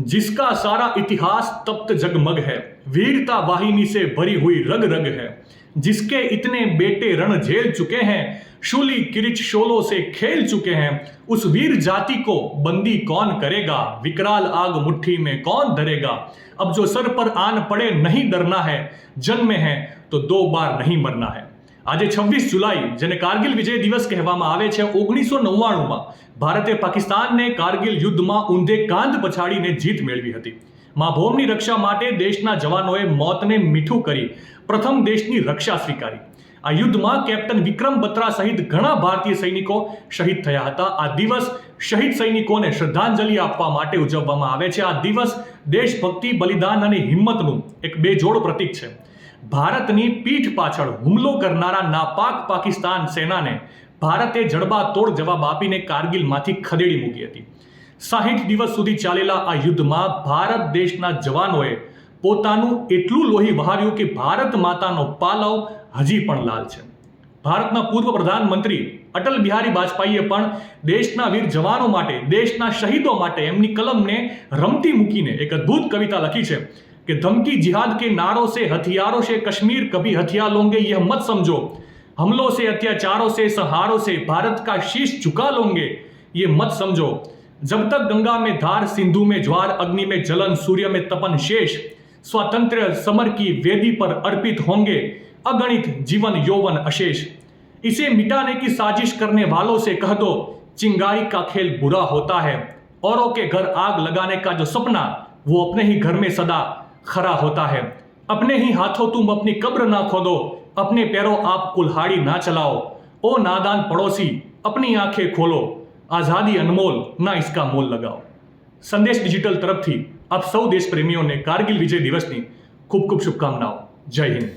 जिसका सारा इतिहास तप्त जगमग है वीरता वाहिनी से भरी हुई रग रग है। जिसके इतने बेटे रण झेल चुके हैं, शूली किरिच शोलों से खेल चुके हैं, उस वीर जाति को बंदी कौन करेगा? विकराल आग मुट्ठी में कौन धरेगा? अब जो सर पर आन पड़े नहीं डरना है, जन्म है तो दो बार नहीं मरना है। આજે છવ્વીસ જુલાઈ, જેને કારગિલ વિજય દિવસ કહેવામાં આવે છે, ઓગણીસો નવ્વાણુંમાં ભારતે પાકિસ્તાનને કારગિલ યુદ્ધમાં ઊંધે કાંધ પછાડીને જીત મેળવી હતી. મા ભૌમની રક્ષા માટે દેશના જવાનોએ મોતને મીઠું કરી પ્રથમ દેશની રક્ષા સ્વીકારી. આ યુદ્ધમાં કેપ્ટન વિક્રમ બત્રા સહિત ઘણા ભારતીય સૈનિકો શહીદ થયા હતા. આ દિવસ શહીદ સૈનિકોને શ્રદ્ધાંજલિ આપવા માટે ઉજવવામાં આવે છે. આ દિવસ દેશભક્તિ, બલિદાન અને હિંમતનું એક બેજોડ પ્રતીક છે. ભારતની પીઠ પાછળ હુમલો કરનારા નાપાક પાકિસ્તાન સેનાને ભારતે જડબાતોડ જવાબ આપીને કારગિલમાંથી ખદેડી મૂકી હતી. સાહીઠ દિવસ સુધી ચાલેલા આ યુદ્ધમાં ભારત દેશના જવાનોએ પોતાનું એટલું લોહી વહાર્યું કે ભારત માતાનો પાલવ હજી પણ લાલ છે. ભારતના પૂર્વ પ્રધાનમંત્રી અટલ બિહારી વાજપેયીએ પણ દેશના વીર જવાનો માટે, દેશના શહીદો માટે એમની કલમને રમતી મૂકીને એક અદ્ભુત કવિતા લખી છે. कि धमकी जिहाद के नारों से, हथियारों से कश्मीर कभी हथियार लोंगे, यह मत समझो। हमलों से, अत्याचारों से, सहारों से भारत का शीश झुका लोंगे ये मत समझो। जब तक गंगा में धार, सिंधु में ज्वार, अग्नि में जलन, सूर्य में तपन शेष स्वतंत्र समर की वेदी पर अर्पित होंगे, अगणित जीवन यौवन अशेष। इसे मिटाने की साजिश करने वालों से कह दो, चिंगारी का खेल बुरा होता है, औरों के घर आग लगाने का जो सपना, वो अपने ही घर में सदा खरा होता है अपने ही हाथों तुम अपनी कब्र ना खोदो अपने पैरों आप कुल्हाड़ी ना चलाओ ओ नादान पड़ोसी अपनी आंखें खोलो આઝાદી અનમોલ ના ઇસકા મોલ લગાઓ સંદેશ ડિજિટલ તરફથી આપ સૌ દેશ પ્રેમીઓને કારગિલ વિજય દિવસની ખૂબ ખૂબ શુભકામનાઓ જય હિન્દ